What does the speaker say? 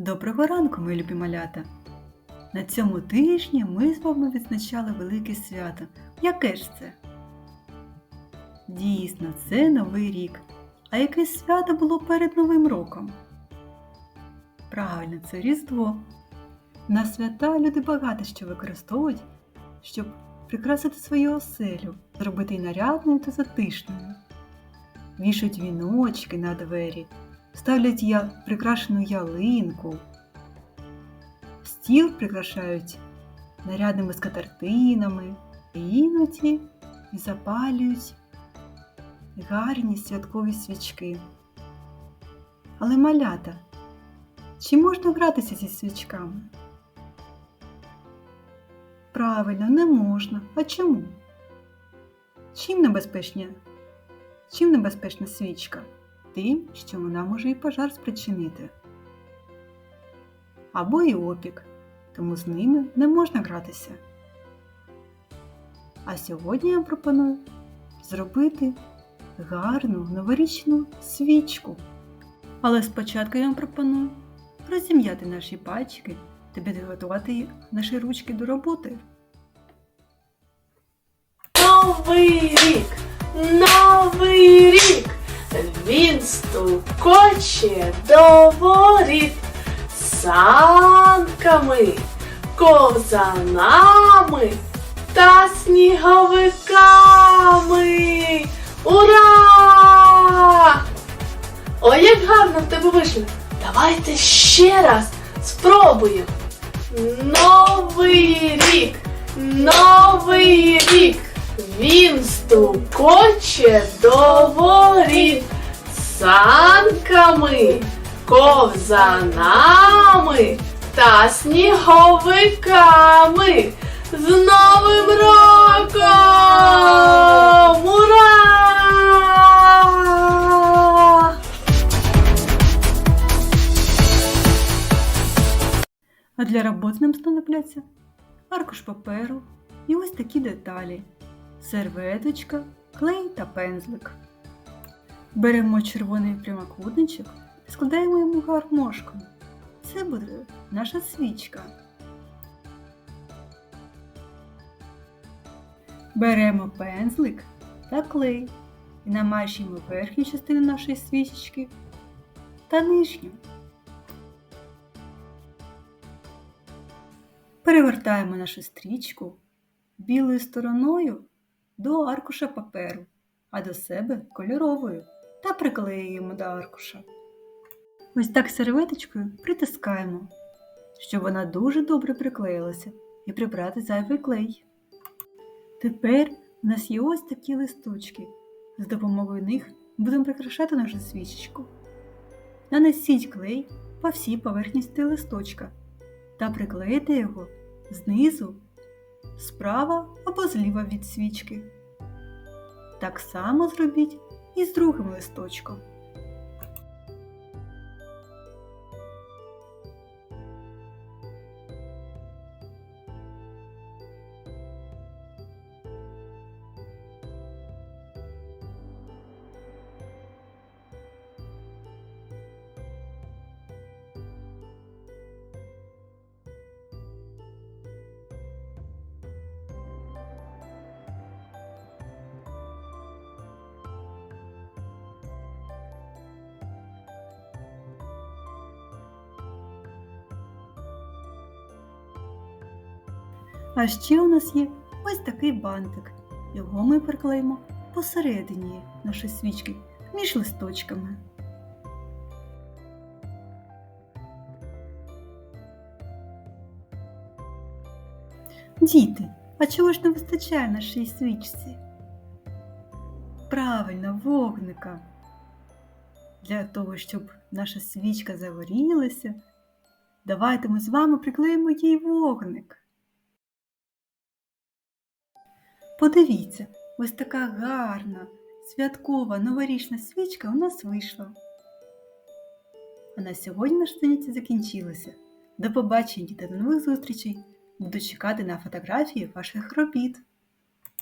Доброго ранку, мої любі малята! На цьому тижні ми з вами відзначали велике свято. Яке ж це? Дійсно, це Новий рік. А яке свято було перед Новим роком? Правильно, це Різдво. На свята люди багато що використовують, щоб прикрасити свою оселю, зробити її нарядною та затишною. Вішають віночки на двері, ставлять я прикрашену ялинку. Стіл прикрашають нарядними скатертинами, іноді запалюють гарні святкові свічки. Але малята, чи можна гратися зі свічками? Правильно, не можна. А чому? Чим небезпечна? Чим небезпечна свічка? Тим, що вона може і пожар спричинити. Або і опік, тому з ними не можна гратися. А сьогодні я пропоную зробити гарну новорічну свічку. Але спочатку я вам пропоную розім'яти наші пальчики та підготувати наші ручки до роботи. Новий рік, новий рік, він стукоче до воріт санками, ковзанами та сніговиками. Ура! Ой, як гарно в тебе вийшло! Давайте ще раз спробуємо. Новий рік, новий рік. Він стукоче до воріт санками, ковзанами та сніговиками. З Новим роком! Ура! А для роботи нам знадобляться аркуш паперу і ось такі деталі: серветочка, клей та пензлик. Беремо червоний прямокутничок складаємо йому гармошку. Це буде наша свічка. Беремо пензлик та клей і намащуємо верхню частину нашої свічечки та нижню. Перевертаємо нашу стрічку білою стороною до аркуша паперу, а до себе кольоровою та приклеюємо до аркуша. Ось так серветочкою притискаємо, щоб вона дуже добре приклеїлася і прибрати зайвий клей. Тепер у нас є ось такі листочки. З допомогою них будемо прикрашати нашу свічечку. Нанесіть клей по всій поверхності листочка та приклеїте його знизу, справа або зліва від свічки. Так само зробіть і з другим листочком. А ще у нас є ось такий бантик. Його ми приклеїмо посередині нашої свічки між листочками. Діти, а чого ж не вистачає нашій свічці? Правильно, вогника. Для того, щоб наша свічка загорілася, давайте ми з вами приклеїмо їй вогник. Подивіться, ось така гарна, святкова новорічна свічка у нас вийшла. А на сьогодні наше заняття закінчилося. До побачення та до нових зустрічей! Буду чекати на фотографії ваших робіт.